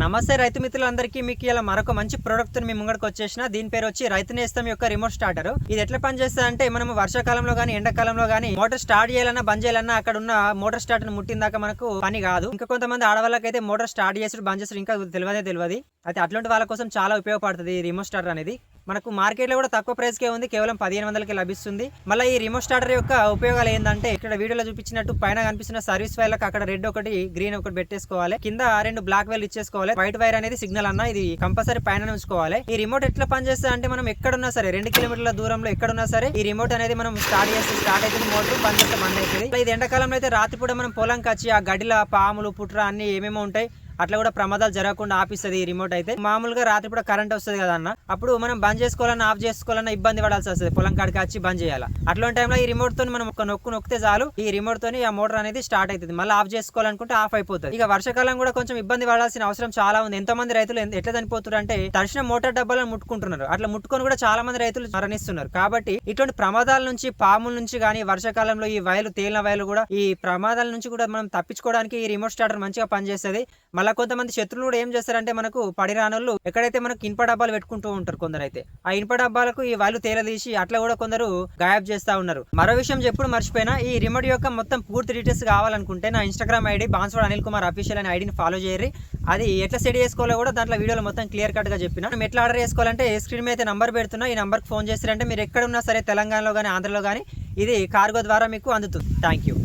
నమస్తే రైతు మిత్రులందరికీ. మీకు ఇలా మరొక మంచి ప్రోడక్ట్ మీ ముంగడికి వచ్చేసిన దీని పేరు వచ్చి రైతు నేస్తం యొక్క రిమోట్ స్టార్టర్. ఇది ఎట్లా పనిచేస్తుంది అంటే మనం వర్షాకాలంలో కానీ ఎండాకాలంలో కానీ మోటార్ స్టార్ట్ చేయాలన్నా బంద్ చేయాలన్నా అక్కడ ఉన్న మోటార్ స్టార్టర్ను దాకా మనకు పని కాదు. ఇంకా కొంతమంది ఆడవాళ్ళకైతే మోటార్ స్టార్ట్ చేసి బంద్ చేసి ఇంకా తెలియదే తెలియదు. అయితే అట్లాంటి వాళ్ళ కోసం చాలా ఉపయోగపడుతుంది ఈ రిమోట్ స్టార్టర్ అనేది. మనకు మార్కెట్లో కూడా తక్కువ ప్రైస్కే ఉంది కేవలం పదిహేను వందలకి లభిస్తుంది. మళ్ళీ ఈ రిమోట్ స్టార్టర్ యొక్క ఉపయోగాలు ఏంటంటే ఇక్కడ వీడియోలో చూపించినట్టు పైన కనిపిస్తున్న సర్వీస్ వైర్లకు అక్కడ రెడ్ ఒకటి గ్రీన్ ఒకటి పెట్టేసుకోవాలి. కింద రెండు బ్లాక్ వైర్ ఇచ్చేసుకోవాలి. వైట్ వైర్ అనేది సిగ్నల్ అన్న ఇది కంపల్సరీ పైన ఉంచుకోవాలి. ఈ రిమోట్ ఎట్లా పనిచేస్తుంది అంటే మనం ఎక్కడున్నా సరే రెండు కిలోమీటర్ల దూరంలో ఎక్కడున్నా సరే ఈ రిమోట్ అనేది మనం స్టార్ట్ చేస్తే స్టార్ట్ అయితే మోటార్ పనిచేస్తే చేస్తే బంద్ అవుతుంది. ఇది ఎండాకాలంలో అయితే రాత్రిపూట మనం పొలంకి వచ్చి ఆ గడిల పాములు పుట్ర అన్ని ఏమేమో ఉంటాయి అట్లా కూడా ప్రమాదాలు జరగకుండా ఆపిస్తుంది ఈ రిమోట్ అయితే. మామూలుగా రాత్రి కూడా కరెంట్ వస్తుంది కదా అన్న. అప్పుడు మనం బంద్ చేసుకోవాలన్నా ఆఫ్ చేసుకోవాలన్నా ఇబ్బంది పడాల్సి వస్తుంది. పొలం కాడికి వచ్చి బంద్ చేయాలి. అట్లాంటి టైంలో ఈ రిమోట్ తోని మనం ఒక నొక్కు నొక్కితే చాలు. ఈ రిమోట్ తోని ఆ మోటార్ అనేది స్టార్ట్ అవుతుంది మళ్ళీ ఆఫ్ చేసుకోవాలనుకుంటే ఆఫ్ అయిపోతుంది. ఇక వర్షాకాలం కూడా కొంచెం ఇబ్బంది పడాల్సిన అవసరం చాలా ఉంది. ఎంతో మంది రైతులు ఎట్లా చనిపోతున్నారు అంటే తడిసిన మోటార్ డబ్బాలను ముట్టుకుంటున్నారు. అట్లా ముట్టుకొని కూడా చాలా మంది రైతులు మరణిస్తున్నారు. కాబట్టి ఇటువంటి ప్రమాదాల నుంచి పాముల నుంచి కానీ వర్షాకాలంలో ఈ వైర్లు తేలిన వైర్లు కూడా ఈ ప్రమాదాల నుంచి కూడా మనం తప్పించుకోవడానికి ఈ రిమోట్ స్టార్టర్ మంచిగా పనిచేస్తుంది. మళ్ళీ కొంతమంది శత్రువులు కూడా ఏం చేస్తారంటే మనకు పడి రానోళ్ళు ఎక్కడైతే మనకు ఇనుప డబ్బాలు పెట్టుకుంటూ ఉంటారు కొందరు అయితే ఆ ఇనుప డబ్బాలకు ఈ వాళ్ళు తేలదీసి అట్లా కూడా కొందరు గాయబ్ చేస్తా ఉన్నారు. మరో విషయం చెప్పుడు మర్చిపోయినా ఈ రిమోట్ యొక్క మొత్తం పూర్తి డీటెయిల్స్ కావాలనుకుంటే నా Instagram ID Banswada Anil Kumar official అనే ఐడిని ఫాలో చేయరు అది ఎట్లా సెట్ చేసుకోవాలో కూడా దాంట్లో వీడియోలో మొత్తం క్లియర్ కట్గా చెప్పిన. మనం ఎట్లా ఆర్డర్ చేసుకోవాలంటే స్క్రీన్ మీద అయితే నంబర్ పెడుతున్నా ఈ నంబర్కి ఫోన్ చేస్తారంటే మీరు ఎక్కడ ఉన్నా సరే తెలంగాణలో కానీ ఆంధ్రలో కానీ ఇది కార్గో ద్వారా మీకు అందుతుంది. Thank you